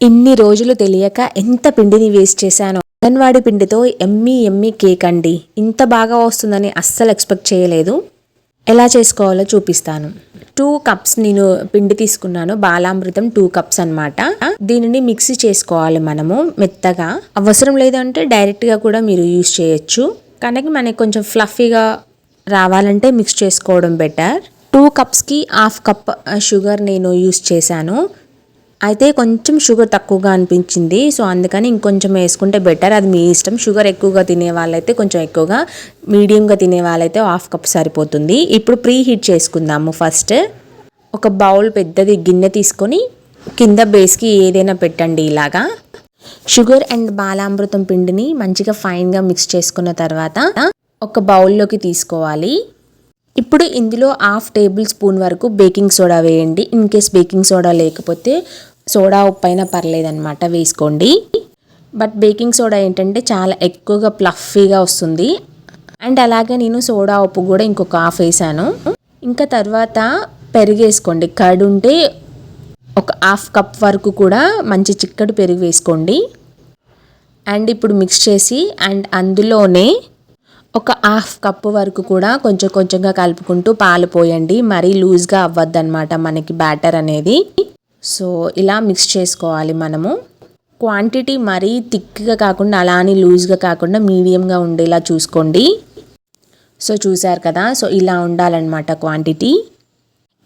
ఇన్ని రోజులు తెలియక ఎంత పిండిని వేస్ట్ చేశానో. అంగన్వాడి పిండితో ఎమ్మి ఎమ్మి కేక్ అండి. ఇంత బాగా వస్తుందని అస్సలు ఎక్స్పెక్ట్ చేయలేదు. ఎలా చేసుకోవాలో చూపిస్తాను. టూ కప్స్ నేను పిండి తీసుకున్నాను. బాలామృతం టూ కప్స్ అన్నమాట. దీనిని మిక్సీ చేసుకోవాలి మనము మెత్తగా. అవసరం లేదంటే డైరెక్ట్గా కూడా మీరు యూస్ చేయొచ్చు. కానీ మనకి కొంచెం ఫ్లఫీగా రావాలంటే మిక్స్ చేసుకోవడం బెటర్. టూ కప్స్కి హాఫ్ కప్ షుగర్ నేను యూస్ చేశాను. అయితే కొంచెం షుగర్ తక్కువగా అనిపించింది. సో అందుకని ఇంకొంచెం వేసుకుంటే బెటర్. అది మీ ఇష్టం. షుగర్ ఎక్కువగా తినే వాళ్ళైతే కొంచెం ఎక్కువగా మీడియంగా తినే వాళ్ళైతే హాఫ్ కప్ సరిపోతుంది. ఇప్పుడు ప్రీ హీట్ చేసుకుందాము ఫస్ట్. ఒక బౌల్ పెద్దది గిన్నె తీసుకొని కింద బేస్కి ఏదైనా పెట్టండి ఇలాగా. షుగర్ అండ్ బాలామృతం పిండిని మంచిగా ఫైన్గా మిక్స్ చేసుకున్న తర్వాత ఒక బౌల్లోకి తీసుకోవాలి. ఇప్పుడు ఇందులో హాఫ్ టేబుల్ స్పూన్ వరకు బేకింగ్ సోడా వేయండి. ఇన్ కేస్ బేకింగ్ సోడా లేకపోతే సోడా ఉప్పు అయినా పర్లేదన్నమాట వేసుకోండి. బట్ బేకింగ్ సోడా ఏంటంటే చాలా ఎక్కువగా ప్లఫీగా వస్తుంది. అండ్ అలాగే నేను సోడా ఉప్పు కూడా ఇంకొక హాఫ్ వేసాను. ఇంకా తర్వాత పెరుగు వేసుకోండి కర్డ్ ఉంటే ఒక హాఫ్ కప్ వరకు కూడా మంచి చిక్కటి పెరుగు వేసుకోండి. అండ్ ఇప్పుడు మిక్స్ చేసి అండ్ అందులోనే ఒక హాఫ్ కప్పు వరకు కూడా కొంచెం కొంచెంగా కలుపుకుంటూ పాలు పోయండి. మరీ లూజ్గా అవ్వద్దన్నమాట మనకి బ్యాటర్ అనేది. సో ఇలా మిక్స్ చేసుకోవాలి మనము. క్వాంటిటీ మరీ థిక్గా కాకుండా అలా అని లూజ్గా కాకుండా మీడియంగా ఉండేలా చూసుకోండి. సో చూసారు కదా సో ఇలా ఉండాలన్నమాట క్వాంటిటీ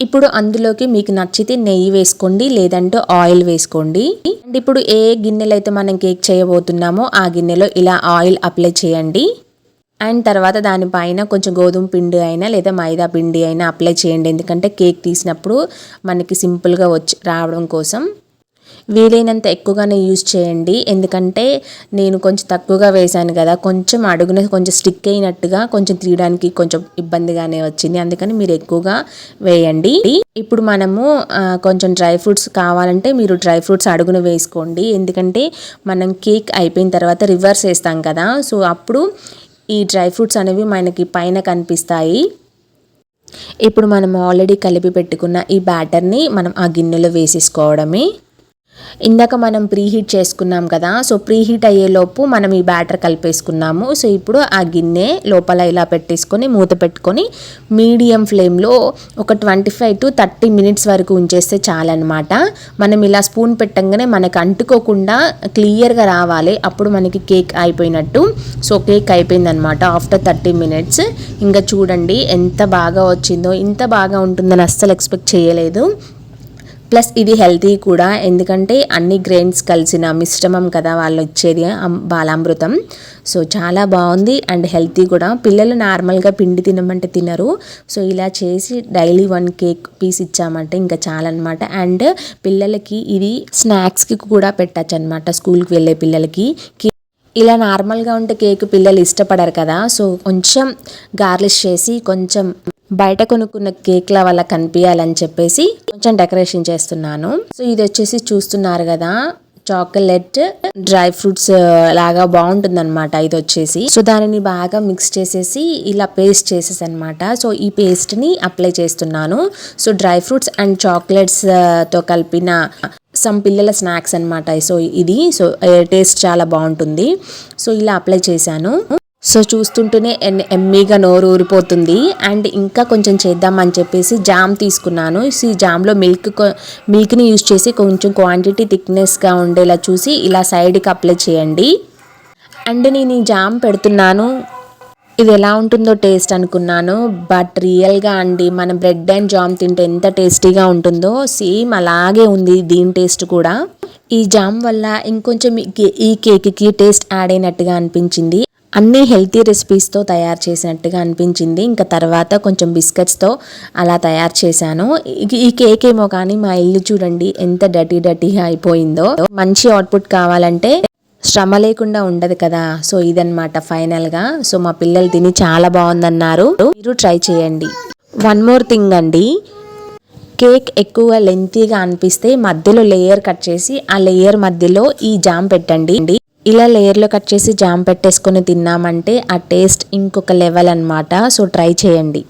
ఇప్పుడు అందులోకి మీకు నచ్చితే నెయ్యి వేసుకోండి లేదంటే ఆయిల్ వేసుకోండి. అండ్ ఇప్పుడు ఏ గిన్నెలైతే అయితే మనం కేక్ చేయబోతున్నామో ఆ గిన్నెలో ఇలా ఆయిల్ అప్లై చేయండి. అండ్ తర్వాత దానిపైన కొంచెం గోధుమ పిండి అయినా లేదా మైదా పిండి అయినా అప్లై చేయండి. ఎందుకంటే కేక్ తీసినప్పుడు మనకి సింపుల్గా వచ్చి రావడం కోసం. వీలైనంత ఎక్కువగానే యూజ్ చేయండి. ఎందుకంటే నేను కొంచెం తక్కువగా వేశాను కదా కొంచెం అడుగున కొంచెం స్టిక్ అయినట్టుగా కొంచెం తీయడానికి కొంచెం ఇబ్బందిగానే వచ్చింది. అందుకని మీరు ఎక్కువగా వేయండి. ఇప్పుడు మనము కొంచెం డ్రై ఫ్రూట్స్ కావాలంటే మీరు డ్రై ఫ్రూట్స్ అడుగున వేసుకోండి. ఎందుకంటే మనం కేక్ అయిపోయిన తర్వాత రివర్స్ వేస్తాం కదా. సో అప్పుడు ఈ డ్రై ఫ్రూట్స్ అనేవి మనకి పైన కనిపిస్తాయి. ఇప్పుడు మనం ఆల్రెడీ కలిపి పెట్టుకున్న ఈ బ్యాటర్ని మనం ఆ గిన్నెలో వేసేసుకోవడమే. ఇందాక మనం ప్రీహీట్ చేసుకున్నాం కదా సో ప్రీహీట్ అయ్యేలోపు మనం ఈ బ్యాటర్ కలిపేసుకున్నాము. సో ఇప్పుడు ఆ గిన్నె లోపల ఇలా పెట్టేసుకొని మూత పెట్టుకొని మీడియం ఫ్లేమ్లో ఒక twenty five to thirty minutes వరకు ఉంచేస్తే చాలన్నమాట. మనం ఇలా స్పూన్ పెట్టంగానే మనకు అంటుకోకుండా క్లియర్గా రావాలి. అప్పుడు మనకి కేక్ అయిపోయినట్టు. సో కేక్ అయిపోయిందనమాట ఆఫ్టర్ థర్టీ మినిట్స్. ఇంకా చూడండి ఎంత బాగా వచ్చిందో ఇంత బాగా ఉంటుందని అస్సలు ఎక్స్పెక్ట్ చేయలేదు. ప్లస్ ఇది హెల్తీ కూడా. ఎందుకంటే అన్ని గ్రెయిన్స్ కలిసిన మిశ్రమం కదా వాళ్ళు ఇచ్చేది బాలామృతం. సో చాలా బాగుంది అండ్ హెల్తీ కూడా. పిల్లలు నార్మల్గా పిండి తినమంటే తినరు. సో ఇలా చేసి డైలీ వన్ కేక్ పీస్ ఇచ్చామంటే ఇంకా చాలన్నమాట. అండ్ పిల్లలకి ఇది స్నాక్స్కి కూడా పెట్టచ్చు అనమాట స్కూల్కి వెళ్ళే పిల్లలకి. ఇలా నార్మల్గా ఉంటే కేక్ పిల్లలు ఇష్టపడరు కదా. సో కొంచెం గార్లిష్ చేసి కొంచెం బయట కొనుక్కున్న కేక్ల వల్ల కనిపించాలని చెప్పేసి కొంచెం డెకరేషన్ చేస్తున్నాను. సో ఇది వచ్చేసి చూస్తున్నారు కదా చాక్లెట్ డ్రై ఫ్రూట్స్ లాగా బాగుంటుంది అనమాట ఇది వచ్చేసి. సో దానిని బాగా మిక్స్ చేసేసి ఇలా పేస్ట్ చేసేసి అనమాట సో ఈ పేస్ట్ని అప్లై చేస్తున్నాను. సో డ్రై ఫ్రూట్స్ అండ్ చాక్లెట్స్తో కలిపిన సమ్ పిల్లల స్నాక్స్ అనమాట సో ఇది. సో టేస్ట్ చాలా బాగుంటుంది. సో ఇలా అప్లై చేశాను. సో చూస్తుంటేనే ఎమ్మీగా నోరు ఊరిపోతుంది అండ్ ఇంకా కొంచెం చేద్దామని చెప్పేసి జామ్ తీసుకున్నాను. ఈ జామ్లో మిల్క్ మిల్క్ని యూజ్ చేసి కొంచెం క్వాంటిటీ థిక్నెస్గా ఉండేలా చూసి ఇలా సైడ్కి అప్లై చేయండి. అండ్ నేను ఈ జామ్ పెడుతున్నాను. ఇది ఎలా ఉంటుందో టేస్ట్ అనుకున్నాను. బట్ రియల్గా అండి మన బ్రెడ్ అండ్ జామ్ తింటే ఎంత టేస్టీగా ఉంటుందో సేమ్ అలాగే ఉంది దీని టేస్ట్ కూడా. ఈ జామ్ వల్ల ఇంకొంచెం ఈ కేక్కి టేస్ట్ యాడ్ అయినట్టుగా అనిపించింది. అన్నీ హెల్తీ రెసిపీస్తో తయారు చేసినట్టుగా అనిపించింది. ఇంకా తర్వాత కొంచెం బిస్కెట్స్తో అలా తయారు చేశాను. ఈ కేక్ ఏమో కానీ మా ఇల్లు చూడండి ఎంత డటీ డటీగా అయిపోయిందో. మంచి అవుట్పుట్ కావాలంటే శ్రమ లేకుండా ఉండదు కదా. సో ఇదనమాట ఫైనల్గా. సో మా పిల్లలు తిని చాలా బాగుందన్నారు. మీరు ట్రై చేయండి. వన్ మోర్ థింగ్ అండి. కేక్ ఎక్కువ లెంతీగా అనిపిస్తే మధ్యలో లేయర్ కట్ చేసి ఆ లేయర్ మధ్యలో ఈ జామ్ పెట్టండి. ఇలా లేయర్లో కట్ చేసి జామ్ పెట్టేసుకొని తిన్నామంటే ఆ టేస్ట్ ఇంకొక లెవెల్ అనమాట సో ట్రై చేయండి.